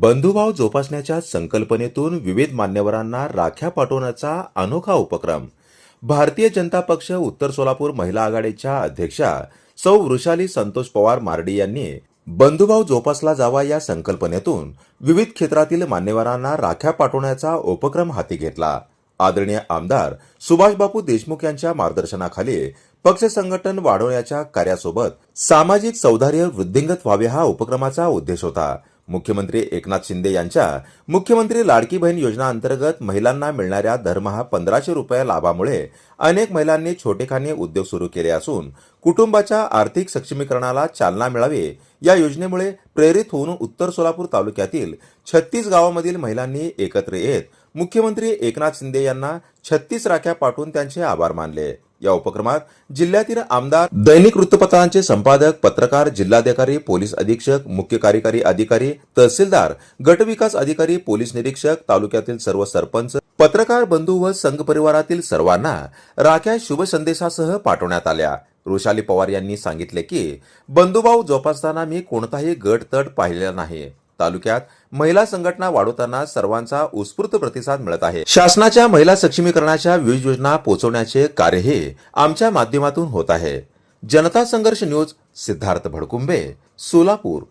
बंधुभाव जोपासण्याच्या संकल्पनेतून विविध मान्यवरांना राख्या पाठवण्याचा अनोखा उपक्रम. भारतीय जनता पक्ष उत्तर सोलापूर महिला आघाडीच्या अध्यक्षा सौ वृषाली संतोष पवार मार्डी यांनी बंधुभाव जोपासला जावा या संकल्पनेतून विविध क्षेत्रातील मान्यवरांना राख्या पाठवण्याचा उपक्रम हाती घेतला. आदरणीय आमदार सुभाषबापू देशमुख यांच्या मार्गदर्शनाखाली पक्ष संघटन वाढवण्याच्या कार्यासोबत सामाजिक सौधार्य वृद्धिंगत व्हावे हा उपक्रमाचा उद्देश होता. मुख्यमंत्री एकनाथ शिंदे यांच्या मुख्यमंत्री लाडकी बहीण योजना अंतर्गत महिलांना मिळणाऱ्या दरमहा पंधराशे रुपये लाभामुळे अनेक महिलांनी छोटेखानी उद्योग सुरू केले असून कुटुंबाच्या आर्थिक सक्षमीकरणाला चालना मिळावी या योजनेमुळे प्रेरित होऊन उत्तर सोलापूर तालुक्यातील छत्तीस गावामधील महिलांनी एकत्र येत मुख्यमंत्री एकनाथ शिंदे यांना छत्तीस राख्या पाठवून त्यांचे आभार मानले. या उपक्रमात जिल्ह्यातील आमदार दैनिक वृत्तपत्रांचे संपादक पत्रकार जिल्हाधिकारी पोलीस अधीक्षक मुख्य कार्यकारी अधिकारी तहसीलदार गटविकास अधिकारी पोलीस निरीक्षक तालुक्यातील सर्व सरपंच पत्रकार बंधू व संघ परिवारातील सर्वांना राख्या शुभ संदेशासह पाठवण्यात आल्या. वृषाली पवार यांनी सांगितले की बंधुभाव जोपासताना मी कोणताही गट तट पाहिलेला नाही. तालुक्यात महिला संघटना वाढवताना सर्वांचा उत्स्फूर्त प्रतिसाद मिळत आहे. शासनाच्या महिला सक्षमीकरणाच्या विविध योजना पोहोचवण्याचे कार्यही आमच्या माध्यमातून होत आहे. जनता संघर्ष न्यूज सिद्धार्थ भडकुंबे सोलापूर.